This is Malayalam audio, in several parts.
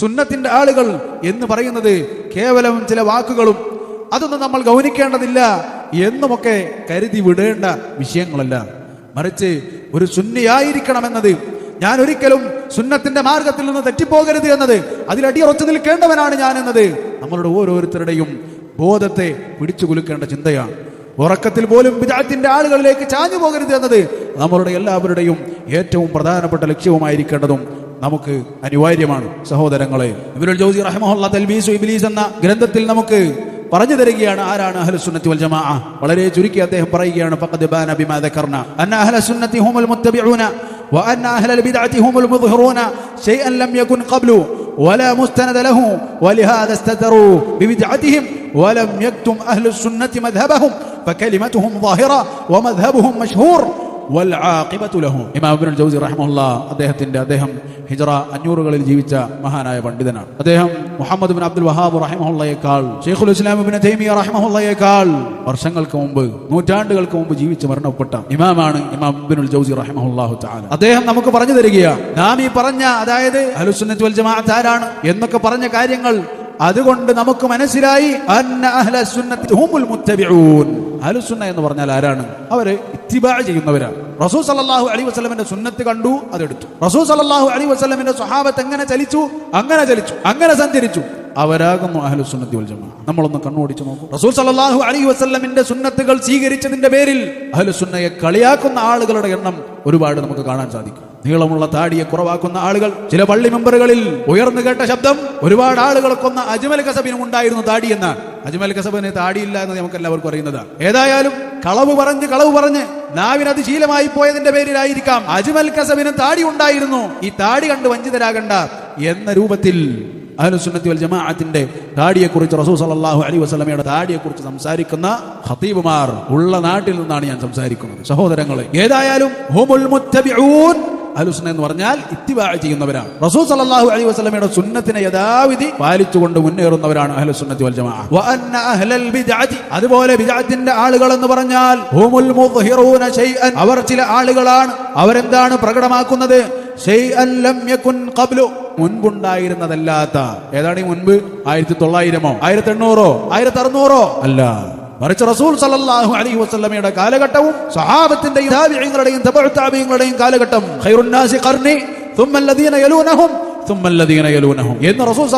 സുന്നത്തിന്റെ ആളുകൾ എന്ന് പറയുന്നത് കേവലം ചില വാക്കുകളും അതൊന്നും നമ്മൾ ഗൗനിക്കേണ്ടതില്ല എന്നുമൊക്കെ കരുതി വിടേണ്ട വിഷയങ്ങളല്ല. മറിച്ച് ഒരു സുന്നിയായിരിക്കണമെന്നത് ഞാൻ ഒരിക്കലും സുന്നത്തിന്റെ മാർഗത്തിൽ നിന്ന് തെറ്റിപ്പോകരുത് എന്നത് അതിലടിയുറച്ചു നിൽക്കേണ്ടവനാണ് ഞാൻ എന്നത് നമ്മളുടെ ഓരോരുത്തരുടെയും ബോധത്തെ പിടിച്ചു കുലുക്കേണ്ട ചിന്തയാണ്. ഉറക്കത്തിൽ പോലും വിദാത്തിന്റെ ആളുകളിലേക്ക് ചാഞ്ഞു പോകരുത് എന്നത് നമ്മളുടെ എല്ലാവരുടെയും ഏറ്റവും പ്രധാനപ്പെട്ട ലക്ഷ്യവുമായിരിക്കേണ്ടതും നമുക്ക് അനിവാര്യമാണ് സഹോദരങ്ങളെ ഇവരുൽ ജൗസി റഹ്മഹുല്ല തൽബീസു ഇബ്ലീസ് എന്ന ഗ്രന്ഥത്തിൽ നമുക്ക് പറഞ്ഞു തരികയാണ് ആരാണ് അഹ്ലുസുന്നത്തി വൽ ജമാഅ വളരെ ചുരുക്കി അദ്ദേഹം പറയുകയാണ് ഫഖദ് ബാന ബിമാ ദക്കർന അന്ന അഹ്ലുസുന്നത്തി ഹുമുൽ മുത്തബിഊന وأن أهل البدعة هم المظهرون شيئا لم يكن قبل ولا مستند له ولهذا استتروا ببدعتهم ولم يكتم أهل السنة مذهبهم فكلمتهم ظاهرة ومذهبهم مشهور والعاقبة له ഇമാം ഇബ്നുൽ ജൗസി റഹ്മഹുല്ല അദ്ദേഹത്തിന്റെ അദ്ദേഹം ഹിജറ അഞ്ഞൂറുകളിൽ ജീവിച്ച മഹാനായ പണ്ഡിതനാണ്. അദ്ദേഹം മുഹമ്മദ് ബിൻ അബ്ദുൽ വഹാബ് റഹിമഹുള്ളയേക്കാൾ ഷെയ്ഖുൽ ഇസ്ലാം ഇബ്നു തൈമിയ വർഷങ്ങൾക്ക് മുമ്പ് നൂറ്റാണ്ടുകൾക്ക് മുമ്പ് ജീവിച്ച് മരണപ്പെട്ട ഇമാമാണ് ഇമാം ഇബ്നുൽ ജൗസി റഹിമഹുല്ലാഹു തആല. അദ്ദേഹം നമുക്ക് പറഞ്ഞു തരികയാണ് നാം ഈ പറഞ്ഞ അതായത് അഹ്ലുസുന്നത്ത് വൽ ജമാഅത്ത് ആരാണ് എന്നൊക്കെ പറഞ്ഞ കാര്യങ്ങൾ അതുകൊണ്ട് നമുക്ക് മനസ്സിലായി എന്ന് പറഞ്ഞാൽ ആരാണ്? അവർ ഇത്തിബാ ചെയ്യുന്നവരാണ് റസൂൽ സല്ലല്ലാഹു അലൈഹി വസല്ലമയുടെ സുന്നത്ത് കണ്ടു അതെടുത്തു. റസൂൽ സല്ലല്ലാഹു അലി വസ്ലമിന്റെ സ്വഹാബത്ത് എങ്ങനെ ചലിച്ചു? അങ്ങനെ ചലിച്ചു അങ്ങനെ സഞ്ചരിച്ചു. അവരാകുന്നു അഹ്ലു സുന്നത്തി വൽ ജമാ. നമ്മളൊന്ന് കണ്ണോടിച്ചു നോക്കും. റസൂൽ സല്ലല്ലാഹു അലൈഹി വസ്ല്ലമിന്റെ സുന്നത്തുകൾ സ്വീകരിച്ചതിന്റെ പേരിൽ അഹ്ലു സുന്നയെ കളിയാക്കുന്ന ആളുകളുടെ എണ്ണം ഒരുപാട് നമുക്ക് കാണാൻ സാധിക്കും. നീളമുള്ള താടിയെ കുറവാക്കുന്ന ആളുകൾ ചില പള്ളി മെമ്പറുകളിൽ ഉയർന്നു കേട്ട ശബ്ദം ഒരുപാട് ആളുകൾക്കൊന്ന അജ്മൽ കസബിനും ഉണ്ടായിരുന്നു താടി എന്നാണ്. അജ്മൽ കസബിന് താടിയില്ല എന്ന് നമുക്ക് എല്ലാവർക്കും അറിയുന്നതാണ്. ഏതായാലും കളവ് പറഞ്ഞ് കളവ് പറഞ്ഞ് നാവിനത് ശീലമായി പോയതിന്റെ പേരിലായിരിക്കാം അജ്മൽ കസബിന് താടി ഉണ്ടായിരുന്നു. ഈ താടി കണ്ട് വഞ്ചിതരാകണ്ട എന്ന രൂപത്തിൽ അഹ്ലുസുന്നത്തി വൽ ജമാഅത്തിന്റെ താടിയെക്കുറിച്ച് റസൂൽ സല്ലല്ലാഹു അലൈഹി വസല്ലമയുടെ താടിയെക്കുറിച്ച് സംസാരിക്കുന്ന ഖതീബുമാർ ഉള്ള നാട്ടിൽ നിന്നാണ് ഞാൻ സംസാരിക്കുന്നത്. സഹോദരങ്ങളെ ഏതായാലും ഹുമുൽ മുത്തബിഊൻ അഹ്ലുസുന്ന എന്ന് പറഞ്ഞാൽ ഇത്തിബാ ചെയ്യുന്നവരാണ്. റസൂൽ സല്ലല്ലാഹു അലൈഹി വസല്ലമയുടെ സുന്നത്തിനെ യഥാവിധി പാലിച്ചുകൊണ്ട് മുന്നേറുന്നവരാണ് അഹ്ലുസുന്നത്തി വൽ ജമാഅ. വ അന്ന അഹ്ലൽ ബിദ്അതി. അതുപോലെ ബിദ്അത്തിന്റെ ആളുകൾ എന്ന് പറഞ്ഞാൽ ഹുമുൽ മുദ്ഹിറൂന ശൈഅൻ. അവർ ചില ആളുകളാണ്. അവരെന്താണ് പ്രകടമാക്കുന്നത്? ശൈഅൻ ലം യകുൻ ഖബ്ലു. മുൻപുണ്ടായിരുന്നതല്ലാത്ത. ഏതാണ് ഈ മുൻപ്? ആയിരത്തി തൊള്ളായിരമോ? ആയിരത്തി എണ്ണൂറോ ആയിരത്തി അറുന്നൂറോ അല്ല. മറിച്ച് റസൂൽ സലല്ലാഹു അലൈഹി വസ്ലമയുടെ കാലഘട്ടവും സഹാബത്തിന്റെയും താബിയങ്ങളുടെയും തബഴത്താബിയങ്ങളുടെയും കാലഘട്ടം ഖൈറുന്നാസി ഖർണി യലൂനഹും യലൂനഹും എന്ന് റസൂൽ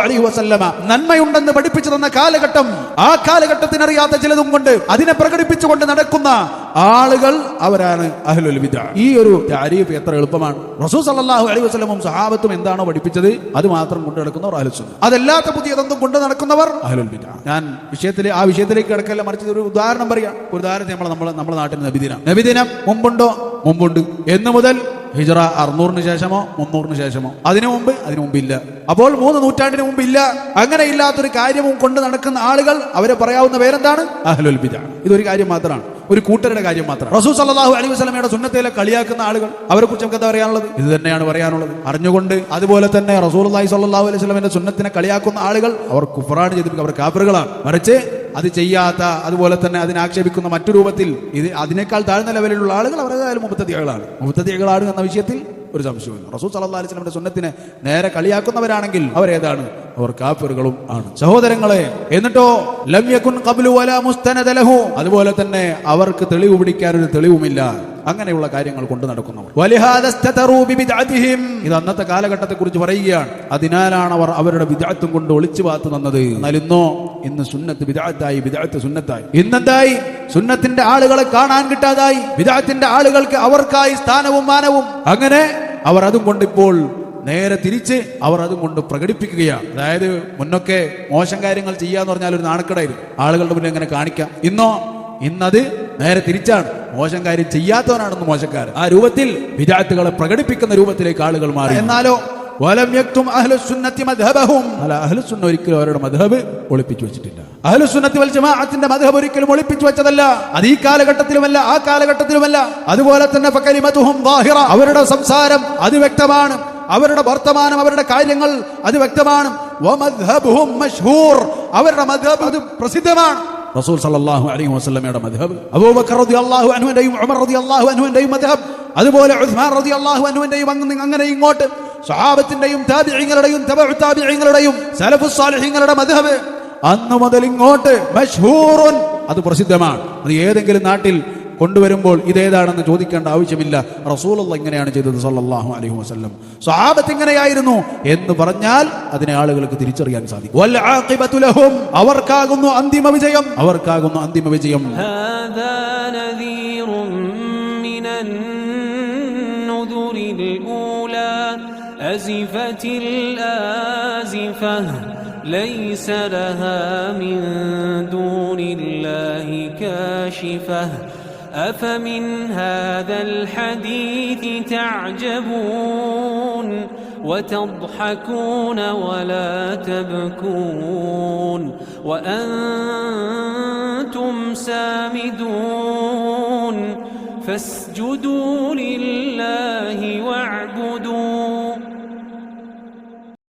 അലൈഹി വസല്ലമ നന്മയുണ്ടെന്ന് പഠിപ്പിച്ചു തന്ന കാലഘട്ടം ആ കാലഘട്ടത്തിനറിയാത്ത ചിലതും കൊണ്ട് അതിനെ പ്രകടിപ്പിച്ചുകൊണ്ട് നടക്കുന്ന ആളുകൾ അവരാണ് അഹ്ലുൽ ഈ ഒരു താരീഫ് എത്ര എളുപ്പമാണ്. റസൂൽ സല്ലല്ലാഹു അലൈഹി വസല്ലമും സഹാബത്തും എന്താണോ പഠിപ്പിച്ചത്? അത് മാത്രം കൊണ്ട് നടക്കുന്നവർ അഹ്ലുൽ സുന്ന അതല്ലാത്ത പുതിയതൊന്നും കൊണ്ട് നടക്കുന്നവർ അഹ്ലുൽ ഞാൻ വിഷയത്തിൽ ആ വിഷയത്തിലേക്ക് കിടക്കല്ല മറിച്ച് ഒരു ഉദാഹരണം പറയാം. ഒരു ഉദാഹരണത്തിന് നമ്മൾ നമ്മൾ നമ്മുടെ നാട്ടിൽ നബിദിനം. നബിദിനം മുമ്പുണ്ടോ? മുമ്പുണ്ട്. എന്ന് മുതൽ ഹിജറ അറുന്നൂറിന് ശേഷമോ മുന്നൂറിന് ശേഷമോ? അതിനു മുമ്പ് അതിനു മുമ്പില്ല. അപ്പോൾ മൂന്ന് നൂറ്റാണ്ടിന് മുമ്പ് ഇല്ല അങ്ങനെ ഇല്ലാത്തൊരു കാര്യവും കൊണ്ട് നടക്കുന്ന ആളുകൾ അവരെ പറയാവുന്ന പേരെന്താണ്? അഹ്ലുൽ ഇതൊരു കാര്യം മാത്രമാണ്. ഒരു കൂട്ടരുടെ കാര്യം മാത്രം. റസൂൽ സല്ലാഹു അലൈഹി വസ്ലമയുടെ സുന്നത്തിലെ കളിയാക്കുന്ന ആളുകൾ അവരെ കുറിച്ച് നമുക്ക് എന്താ പറയാനുള്ളത്? ഇത് തന്നെയാണ് പറയാനുള്ളത്. അറിഞ്ഞുകൊണ്ട് അതുപോലെ തന്നെ റസൂൽ അള്ളാഹി സല്ലല്ലാഹു അലൈഹി വസ്ലമിന്റെ സുന്നത്തിനെ കളിയാക്കുന്ന ആളുകൾ അവർ കുഫറാണ് ചെയ്തിട്ട് അവർ കാഫറുകളാണ്. മറിച്ച് അത് ചെയ്യാത്ത അതുപോലെ തന്നെ അതിനെ ആക്ഷേപിക്കുന്ന മറ്റു രൂപത്തിൽ ഇത് അതിനേക്കാൾ താഴ്ന്ന ലെവലിലുള്ള ആളുകൾ അവരേതായാലും മുപ്പത്തതികളാണ് മുപ്പത്തതികളാണ് എന്ന വിഷയത്തിൽ ഒരു സംശയമില്ല റസൂൽ സല്ലല്ലാഹു അലൈഹി സ്വലമിന്റെ സുന്നത്തിനെ നേരെ കളിയാക്കുന്നവരാണെങ്കിൽ അവരേതാണ്? അവർ കാഫിറുകളും ആണ്. സഹോദരങ്ങളെ എന്നിട്ടോ ലം യകുൻ ഖബ്ലു വലാ മുസ്തനദ ലഹു. അതുപോലെ തന്നെ അവർക്ക് തെളിവ് പിടിക്കാൻ ഒരു തെളിവുമില്ല. അങ്ങനെയുള്ള കാര്യങ്ങൾ കൊണ്ട് നടക്കുന്നവർ ഇത് അന്നത്തെ കാലഘട്ടത്തെ കുറിച്ച് പറയുകയാണ്. അതിനാലാണ് അവർ അവരുടെ വിദാത്തും കൊണ്ട് ഒളിച്ചു പാത്തു തന്നത്. എന്നാൽ ഇന്നോ ഇന്ന് സുന്നത്ത് വിദാത്തായി വിദാത്ത് സുന്നത്തായി. ഇന്നെന്തായി? സുന്നത്തിന്റെ ആളുകളെ കാണാൻ കിട്ടാതായി. വിദാത്തിന്റെ ആളുകൾക്ക് അവർക്കായി സ്ഥാനവും മാനവും. അങ്ങനെ അവർ അതും കൊണ്ടിപ്പോൾ നേരെ തിരിച്ച് അവർ അതും കൊണ്ട് പ്രകടിപ്പിക്കുകയാണ്. അതായത് മുന്നൊക്കെ മോശം കാര്യങ്ങൾ ചെയ്യാന്ന് പറഞ്ഞാൽ ഒരു നാണക്കടായിരുന്നു ആളുകളുടെ മുന്നിൽ അങ്ങനെ കാണിക്കാം. ഇന്നോ ഇന്നത് നേരെ തിരിച്ചാണ്. മോശം കാര്യം ചെയ്യാത്തവനാണെന്ന് മോശക്കാരൻ. ആ രൂപത്തിൽ വിദാത്തുകളെ പ്രകടിപ്പിക്കുന്ന രൂപത്തിലേക്ക് ആളുകൾ മാറി. എന്നാലോ ഒരിക്കലും അവരുടെ മദ്ഹബ് ഒളിപ്പിച്ചു വെച്ചിട്ടില്ല. അഹ്ലുസുന്നത്തി വൽ ജമാഅത്തിന്റെ മദ്ഹബ് ഒരിക്കലും ഒളിപ്പിച്ചു വെച്ചതല്ല. അത് ഈ കാലഘട്ടത്തിലുമല്ല ആ കാലഘട്ടത്തിലുമല്ല. അതുപോലെ തന്നെ. അവരുടെ സംസാരം അത് വ്യക്തമാണ്. അവരുടെ വർത്തമാനം അവരുടെ കാര്യങ്ങൾ അത് വ്യക്തമാണ്. അവരുടെ മദ്ഹബ് അത് പ്രസിദ്ധമാണ്. റസൂൽ സല്ലല്ലാഹു അലൈഹി വസല്ലമയുടെ മദ്ഹബ്. അബൂബക്കർ റളിയല്ലാഹു അൻഹുവിന്റെയും ഉമർ റളിയല്ലാഹു അൻഹുവിന്റെയും മദ്ഹബ്. അതുപോലെ ഉസ്മാൻ റളിയല്ലാഹു അൻഹുവിന്റെയും അങ്ങനെ ഇങ്ങോട്ട്. സ്വഹാബത്തിന്റെയും താബിഈങ്ങളുടെയും തബഉ താബിഈങ്ങളുടെയും സലഫു സാലിഹീങ്ങളുടെ മദ്ഹബ്. അന്ന് മുതൽ ഇങ്ങോട്ട് മഷ്ഹൂറുൻ. അത് പ്രസിദ്ധമാണ്. അത് ഏതെങ്കിലും നാട്ടിൽ കൊണ്ടുവരുമ്പോൾ ഇതേതാണെന്ന് ചോദിക്കേണ്ട ആവശ്യമില്ല റസൂലുള്ള ഇങ്ങനെയാണ് ചെയ്തത് സല്ലല്ലാഹു അലൈഹി വസല്ലം സ്വഹാബത്ത് ഇങ്ങനെയായിരുന്നു എന്ന് പറഞ്ഞാൽ അതിനെ ആളുകൾക്ക് തിരിച്ചറിയാൻ സാധിക്കും വൽ ആഖിബത്തു ലഹും അവർക്കാകുന്നു അന്തിമ വിജയം അവർക്കാകുന്നു അന്തിമ വിജയം هذا نذير من النذر الأولى أزفت الآزفة ليس لها من دون الله كاشفة أفمن هذا الحديث تعجبون وتضحكون ولا تبكون وأنتم سامدون فاسجدوا لله واعبدوا